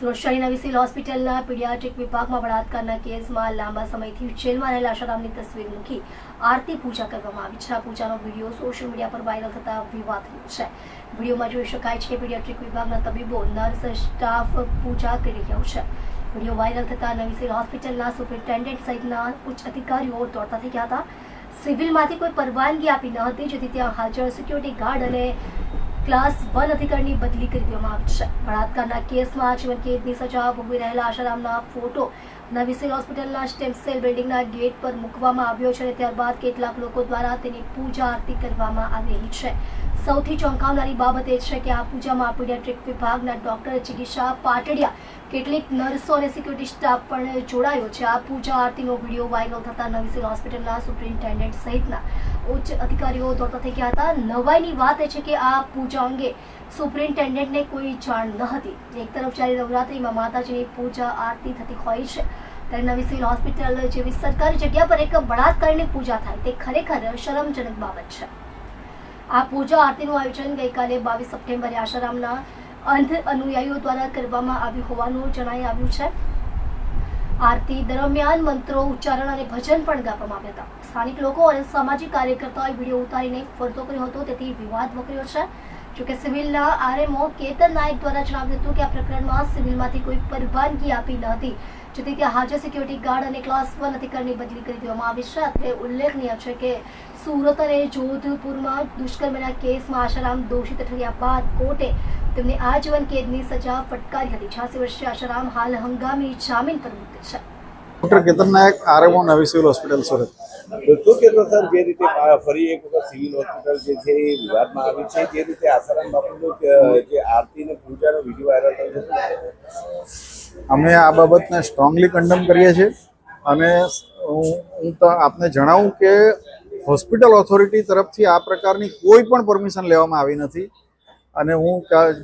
સુરક્ષાની નવી હોસ્પિટલના પીડિયાટ્રિક વિભાગમાં બળાત્કારના કેસમાં લાંબા સમયથી જેલમાં રહેલા આશારામની તસવીર મૂકી આરતી પૂજા કરવામાં આવી. છે આ પૂજાનો વીડિયો સોશિયલ મીડિયા પર વાયરલ થતા વિવાદ છે. વિડીયોમાં જોઈ શકાય છે કે પીડિયાટ્રિક વિભાગના તબીબો નર્સ, સ્ટાફ પૂજા કરી રહ્યો છે. વીડિયો વાયરલ થતા નવી સિવિલ હોસ્પિટલના સુપરિન્ટેન્ડન્ટ સહિતના ઉચ્ચ અધિકારીઓ દોડતા થઈ ગયા હતા. સિવિલમાંથી કોઈ પરવાનગી આપી ન હતી, જેથી ત્યાં હાજર સિક્યુરિટી ગાર્ડ અને ક્લાસ વન અધિકારીની બદલી કરી દેવામાં આવી છે. બળાત્કારના કેસમાં જીવન કેદની સજા ભોગવી રહેલા આશારામના ફોટો નવી હોસ્પિટલના સ્ટેમ સેલ બિલ્ડિંગના ગેટ પર મૂકવામાં આવ્યો છે અને ત્યારબાદ કેટલાક લોકો દ્વારા તેની પૂજા આરતી કરવામાં આવી રહી છે. સૌથી ચોંકાવનારી બાબત એ છે કે આ પૂજામાં પીડિયાટ્રિક વિભાગના ડોક્ટર ચિકિત્સા પાટડિયા, કેટલીક નર્સો અને સિક્યુરિટી સ્ટાફ પણ જોડાયો છે. આ પૂજા આરતીનો વીડિયો વાયરલ થતા નવી સિવિલ હોસ્પિટલના સુપ્રિન્ટેન્ડન્ટ સહિતના ઉચ્ચ અધિકારીઓ દોડતા થઈ ગયા હતા. નવાઈની વાત એ છે કે આ પૂજા અંગે સુપ્રિન્ટેન્ડન્ટને કોઈ જાણ ન હતી. એક તરફ જ્યારે નવરાત્રિમાં માતાજીની પૂજા આરતી થતી હોય છે, ત્યારે નવી સિવિલ હોસ્પિટલ જેવી સરકારી જગ્યા પર એક બળાત્કારની પૂજા થાય તે ખરેખર શરમજનક બાબત છે. આ પૂજા આરતીનું આયોજન ગઈકાલે બાવીસ સપ્ટેમ્બરે આશારામના અંધ અનુયાયીઓ દ્વારા કરવામાં આવ્યું હોવાનું જણાઈ આવ્યું છે. આરતી દરમિયાન મંત્રો, ઉચ્ચારણ અને ભજન પણ ગાવામાં આવ્યા હતા. સ્થાનિક લોકો અને સામાજિક કાર્યકર્તાઓએ વીડિયો ઉતારીને ફરતો કર્યો હતો, તેથી વિવાદ વકર્યો છે. જોકે સિવિલના આરએમઓ કેતન નાયક દ્વારા જણાવ્યું હતું કે આ પ્રકરણમાં સિવિલમાંથી કોઈ પરવાનગી આપી ન હતી. જેથી ત્યાં હાજર સિક્યુરિટી ગાર્ડ અને ક્લાસ વન અધિકારીની બદલી કરી દેવામાં આવી છે. અત્રે ઉલ્લેખનીય છે કે સુરત અને જોધપુરમાં દુષ્કર્મના કેસમાં આશારામ દોષિત ઠર્યા બાદ કોર્ટે તેમને આજીવન કેદની સજા ફટકારી હતી. છ્યાસી વર્ષીય આશારામ હાલ હંગામી જામીન પર મુક્ત છે. ડોક્ટર કેતન નાયક આરએમઓ નવી સિવિલ હોસ્પિટલ સુરત. તો શું કહેતો સર જે રીતે ફરી એક વખત સિવિલ હોસ્પિટલ જે છે એ વિવાદમાં આવી છે જે રીતે આસારામ બાપુ જે- જે આરતી ને પૂજાનો વીડિયો વાયરલ થયો છે? અમે આ બાબતને સ્ટ્રોંગલી કન્ડમ કરીએ છીએ અને હું હું તો આપને જણાવું કે હોસ્પિટલ ઓથોરિટી તરફથી આ પ્રકારની કોઈ પણ પરમિશન લેવામાં આવી નથી. અને હું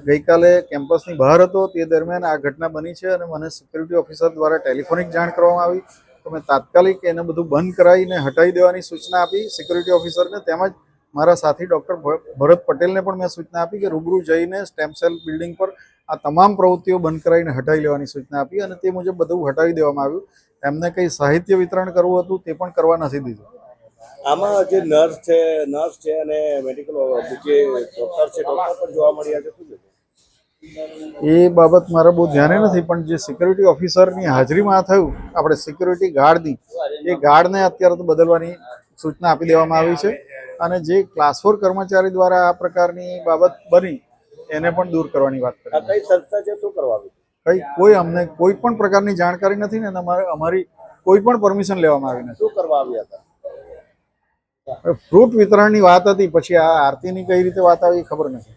ગઈકાલે કેમ્પસની બહાર હતો તે દરમિયાન આ ઘટના બની છે અને મને સિક્યુરિટી ઓફિસર દ્વારા ટેલિફોનિક જાણ કરવામાં આવી. તો મેં તાત્કાલિક એને બધું બંધ કરાવીને હટાવી દેવાની સૂચના આપી સિક્યુરિટી ઓફિસરને તેમજ મારા સાથી ડૉક્ટર ભરત પટેલને પણ મેં સૂચના આપી કે રૂબરૂ જઈને સ્ટેમ સેલ બિલ્ડિંગ પર આ તમામ પ્રવૃત્તિઓ બંધ કરાવીને હટાવી લેવાની સૂચના આપી અને તે મુજબ બધું હટાવી દેવામાં આવ્યું. એમને કંઈ સાહિત્ય વિતરણ કરવું હતું તે પણ કરવા નથી દીધું. આમાં જે નર્સ છે નર્સ છે અને મેડિકલ જે ડોક્ટર છે ડોક્ટર પણ જોવા મળ્યા છે. શું એ બાબત મારે બહુ ધ્યાને નથી પણ જે સિક્યુરિટી ઓફિસરની હાજરીમાં આ થયું આપણે સિક્યુરિટી ગાર્ડની એ ગાર્ડને અત્યારે તો બદલવાની સૂચના આપી દેવામાં આવી છે. અને જે ક્લાસ ફોર કર્મચારી દ્વારા આ પ્રકારની બાબત બની એને પણ દૂર કરવાની વાત કરી. કઈ સંસ્થા છે? શું કરવા કઈ કોઈ અમને કોઈ પણ પ્રકારની જાણકારી નથી ને અમારે અમારી કોઈ પણ પરમિશન લેવામાં આવી નથી. શું કરવા આવ્યા હતા? ફ્રૂટ વિતરણની વાત હતી પછી આ આરતીની કઈ રીતે વાત આવી ખબર નથી.